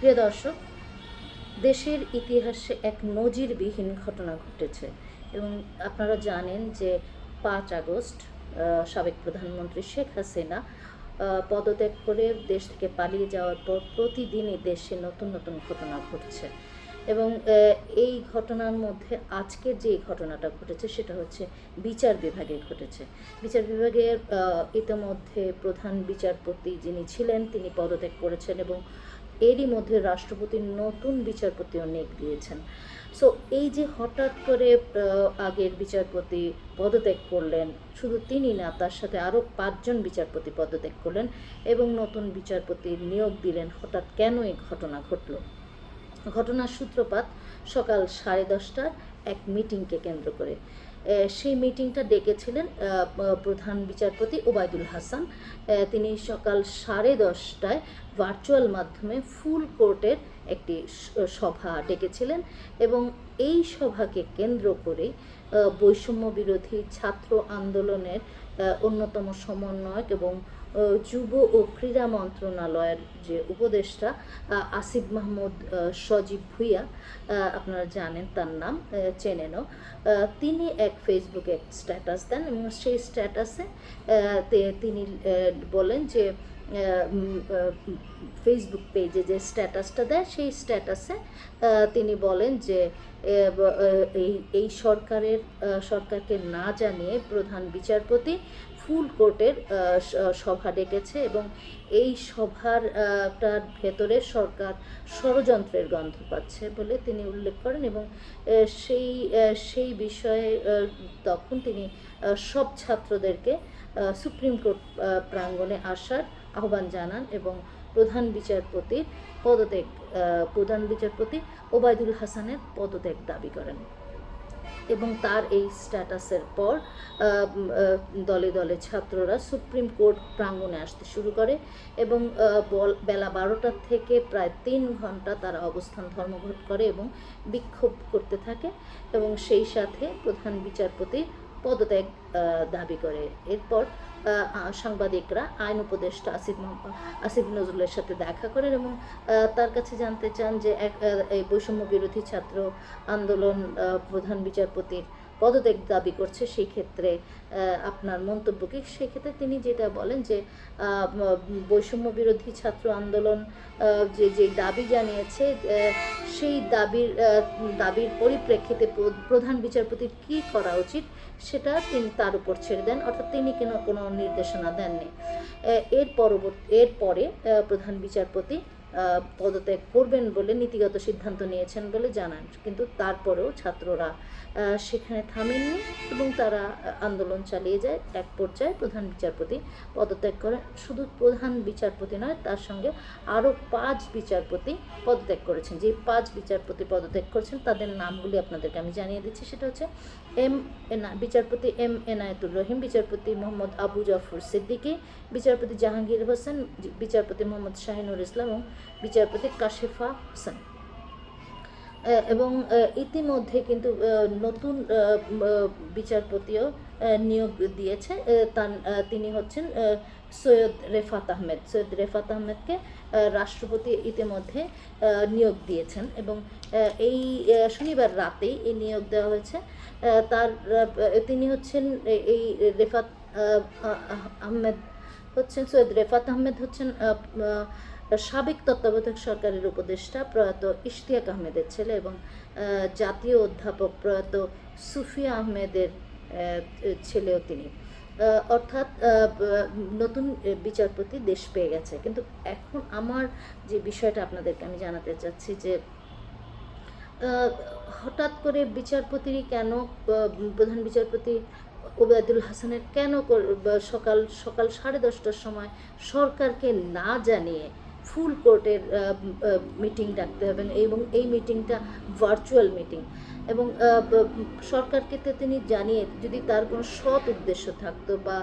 প্রিয় দর্শক, দেশের ইতিহাসে এক নজিরবিহীন ঘটনা ঘটেছে এবং আপনারা জানেন যে পাঁচ আগস্ট সাবেক প্রধানমন্ত্রী শেখ হাসিনা পদত্যাগ করে দেশ থেকে পালিয়ে যাওয়ার পর প্রতিদিনই দেশে নতুন নতুন ঘটনা ঘটছে এবং এই ঘটনার মধ্যে আজকের যে ঘটনাটা ঘটেছে সেটা হচ্ছে বিচার বিভাগে ঘটেছে। বিচার বিভাগের ইতিমধ্যে প্রধান বিচারপতি যিনি ছিলেন তিনি পদত্যাগ করেছেন এবং এরই মধ্যে রাষ্ট্রপতি নতুন বিচারপতিও নিয়োগ দিয়েছেন। সো এই যে হঠাৎ করে আগের বিচারপতি পদত্যাগ করলেন, শুধু তিনি না, তার সাথে আরও পাঁচজন বিচারপতি পদত্যাগ করলেন এবং নতুন বিচারপতি নিয়োগ দিলেন, হঠাৎ কেন এই ঘটনা ঘটলো? ঘটনার সূত্রপাত সকাল সাড়ে দশটার এক মিটিংকে কেন্দ্র করে। সেই মিটিংটা ডেকেছিলেন প্রধান বিচারপতি ওবায়দুল হাসান। তিনি সকাল সাড়ে দশটায় ভার্চুয়াল মাধ্যমে ফুল কোর্টের একটি সভা ডেকেছিলেন এবং এই সভাকে কেন্দ্র করে বৈষম্য বিরোধী ছাত্র আন্দোলনের অন্যতম সমন্বয়ক এবং যুব ও ক্রীড়া মন্ত্রণালয়ের যে উপদেষ্টা আসিফ মাহমুদ সজীব ভুইয়া আপনারা জানেন তার নাম চেনেনও তিনি এক ফেসবুকে এক স্ট্যাটাস দেন এবং সেই স্ট্যাটাসে তিনি বলেন যে ফেসবুক পেজে যে স্ট্যাটাসটা দেয়, সেই স্ট্যাটাসে তিনি বলেন যে এই এই সরকারের সরকারকে না জানিয়ে প্রধান বিচারপতি ফুল কোর্টের সভা ডেকেছে এবং এই সভার টার ভেতরে সরকার ষড়যন্ত্রের গন্ধ পাচ্ছে বলে তিনি উল্লেখ করেন এবং সেই সেই বিষয়ে তখন তিনি সব ছাত্রদেরকে সুপ্রিম কোর্ট প্রাঙ্গণে আসার আহ্বান জানান এবং প্রধান বিচারপতির পদত্যাগ প্রধান বিচারপতি ওবায়দুল হাসানের পদত্যাগ দাবি করেন এবং তার এই স্ট্যাটাসের পর দলে দলে ছাত্ররা সুপ্রিম কোর্ট প্রাঙ্গণে আসতে শুরু করে এবং বল- বেলা বারোটা থেকে প্রায় তিন ঘণ্টা তারা অবস্থান ধর্মঘট করে এবং বিক্ষোভ করতে থাকে এবং সেই সাথে প্রধান বিচারপতি পদত্যাগ দাবি করে। এরপর সাংবাদিকরা আইন উপদেষ্টা আসিফ আসিফ নজরুলের সাথে দেখা করেন এবং তার কাছে জানতে চান যে এক বৈষম্য বিরোধী ছাত্র আন্দোলন প্রধান বিচারপতির পদত্যাগ দাবি করছে সেই ক্ষেত্রে আপনার মন্তব্য কি সেক্ষেত্রে তিনি যেটা বলেন যে বৈষম্য বিরোধী ছাত্র আন্দোলন যে যে দাবি জানিয়েছে সেই দাবির দাবির পরিপ্রেক্ষিতে প্রধান বিচারপতির কি করা উচিত, সেটা তিনি তার উপর ছেড়ে দেন, অর্থাৎ তিনি কেন কোনো নির্দেশনা দেননি। এর পরবর্তী এরপরে প্রধান বিচারপতি পদত্যাগ করবেন বলে নীতিগত সিদ্ধান্ত নিয়েছেন বলে জানান। কিন্তু তারপরেও ছাত্ররা সেখানে থামেননি এবং তারা আন্দোলন চালিয়ে যায়। এক পর্যায়ে প্রধান বিচারপতি পদত্যাগ করেন। শুধু প্রধান বিচারপতি নয়, তার সঙ্গে আরও পাঁচ বিচারপতি পদত্যাগ করেছেন। যে পাঁচ বিচারপতি পদত্যাগ করেছেন, তাদের নামগুলি আপনাদেরকে আমি জানিয়ে দিচ্ছি। সেটা হচ্ছে এম এনা বিচারপতি এম এনায়েতুর রহিম, বিচারপতি মোহাম্মদ আবু জাফর সিদ্দিকী, বিচারপতি জাহাঙ্গীর হোসেন, বিচারপতি মোহাম্মদ শাহিনুর ইসলাম এবং বিচারপতি কাশেফা হোসেন। এবং ইতিমধ্যে কিন্তু নতুন বিচারপতিও নিয়োগ দিয়েছে। তার তিনি হচ্ছেন সৈয়দ রেফাত আহমেদ। সৈয়দ রেফাত আহমেদকে রাষ্ট্রপতি ইতিমধ্যে নিয়োগ দিয়েছেন। এবং এই শনিবার রাতেই এই নিয়োগ দেওয়া হয়েছে। তার তিনি হচ্ছেন এই রেফাত আহ, আহ, আহমেদ হচ্ছেন সৈয়দ রেফাত আহমেদ হচ্ছেন সাবেক তত্ত্বাবধায়ক সরকারের উপদেষ্টা প্রয়াত ইশতিয়াক আহমেদের ছেলে এবং জাতীয় অধ্যাপক প্রয়াত সুফিয়া আহমেদের ছেলেও তিনি। অর্থাৎ নতুন বিচারপতি দেশ পেয়ে গেছে। কিন্তু এখন আমার যে বিষয়টা আপনাদেরকে আমি জানাতে চাচ্ছি যে হঠাৎ করে বিচারপতিরই কেন প্রধান বিচারপতি ওবায়দুল হাসানের কেন সকাল সকাল সাড়ে দশটার সময় সরকারকে না জানিয়ে ফুল কোর্টের মিটিং ডাকতে হবে এবং এই মিটিংটা ভার্চুয়াল মিটিং এবং সরকারকে তো তিনি জানিয়ে যদি তার কোনো সৎ উদ্দেশ্য থাকতো বা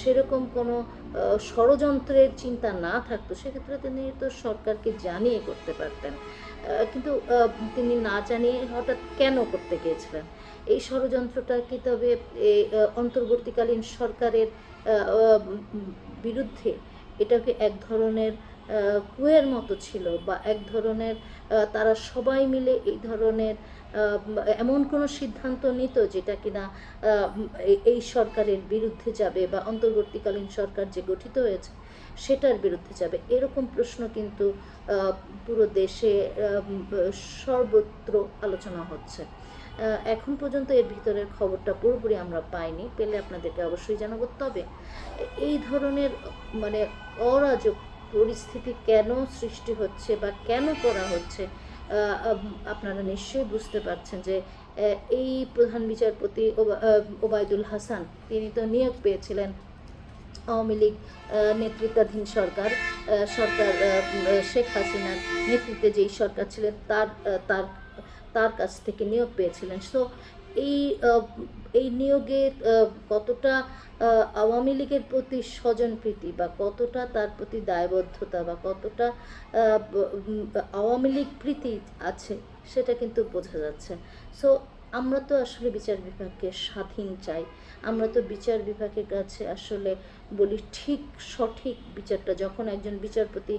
সেরকম কোনো ষড়যন্ত্রের চিন্তা না থাকতো সেক্ষেত্রে তিনি তো সরকারকে জানিয়ে করতে পারতেন। কিন্তু তিনি না জানিয়ে হঠাৎ কেন করতে গিয়েছিলেন? এই ষড়যন্ত্রটা কি তবে এই, অন্তর্বর্তীকালীন সরকারের বিরুদ্ধে? এটাকে এক ধরনের কুয়ের মতো ছিল বা এক ধরনের তারা সবাই মিলে এই ধরনের এমন কোনো সিদ্ধান্ত নিত যেটা কিনা এই- সরকারের বিরুদ্ধে যাবে বা অন্তর্বর্তীকালীন সরকার যে গঠিত হয়েছে সেটার বিরুদ্ধে যাবে। এরকম প্রশ্ন কিন্তু পুরো দেশে সর্বত্র আলোচনা হচ্ছে। এখন পর্যন্ত এর ভিতরের খবরটা পুরোপুরি আমরা পাইনি, পেলে আপনাদেরকে অবশ্যই জানাব। তবে এই ধরনের মানে অরাজক পরিস্থিতি কেন সৃষ্টি হচ্ছে বা কেন করা হচ্ছে আপনারা নিশ্চয়ই বুঝতে পারছেন যে এই প্রধান বিচারপতি ওবা- ওবায়দুল হাসান, তিনি তো নিয়োগ পেয়েছিলেন আওয়ামী লীগ নেতৃত্বাধীন সরকার সরকার শেখ হাসিনার নেতৃত্বে যেই সরকার ছিলেন, তার তার তার কাছ থেকে নিয়োগ পেয়েছিলেন। সো এই এই নিয়োগে কতটা আওয়ামী লীগের প্রতি স্বজনপ্রীতি বা কতটা তার প্রতি দায়বদ্ধতা বা কতটা আওয়ামী লীগ প্রীতি আছে সেটা কিন্তু বোঝা যাচ্ছে। সো আমরা তো আসলে বিচার বিভাগকে স্বাধীন চাই। আমরা তো বিচার বিভাগের কাছে আসলে বলি ঠিক, সঠিক বিচারটা। যখন একজন বিচারপতি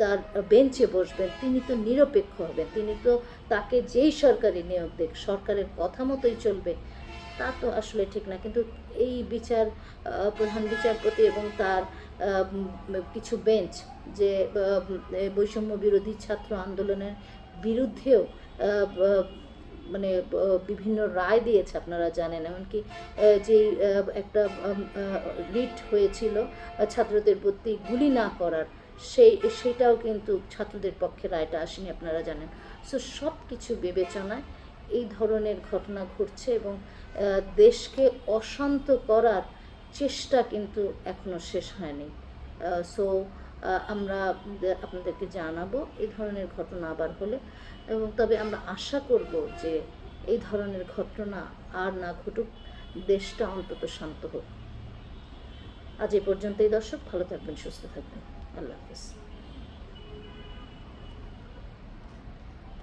তার বেঞ্চে বসবেন, তিনি তো নিরপেক্ষ হবেন। তিনি তো তাকে যেই সরকারি নিয়োগ দেখ সরকারের কথা মতোই চলবে, তা তো আসলে ঠিক না। কিন্তু এই বিচার প্রধান বিচারপতি এবং তার কিছু বেঞ্চ যে বৈষম্য বিরোধী ছাত্র আন্দোলনের বিরুদ্ধেও মানে বিভিন্ন রায় দিয়েছে আপনারা জানেন। এমনকি যে একটা রিট হয়েছিল ছাত্রদের প্রতি গুলি না করার, সেই সেটাও কিন্তু ছাত্রদের পক্ষে রায়টা আসেনি আপনারা জানেন। সো সব কিছু বিবেচনায় এই ধরনের ঘটনা ঘটছে এবং দেশকে অশান্ত করার চেষ্টা কিন্তু এখনও শেষ হয়নি। সো আমরা, আপনাদেরকে জানাব, এই ধরনের ঘটনা আবার হলে। এবং তবে আমরা আশা করব যে এই ধরনের ঘটনা আর না ঘটুক, দেশটা অন্তত শান্ত হোক। আজ এ পর্যন্তই দর্শক, ভালো থাকবেন, সুস্থ থাকবেন। আল্লাহ হাফিজ।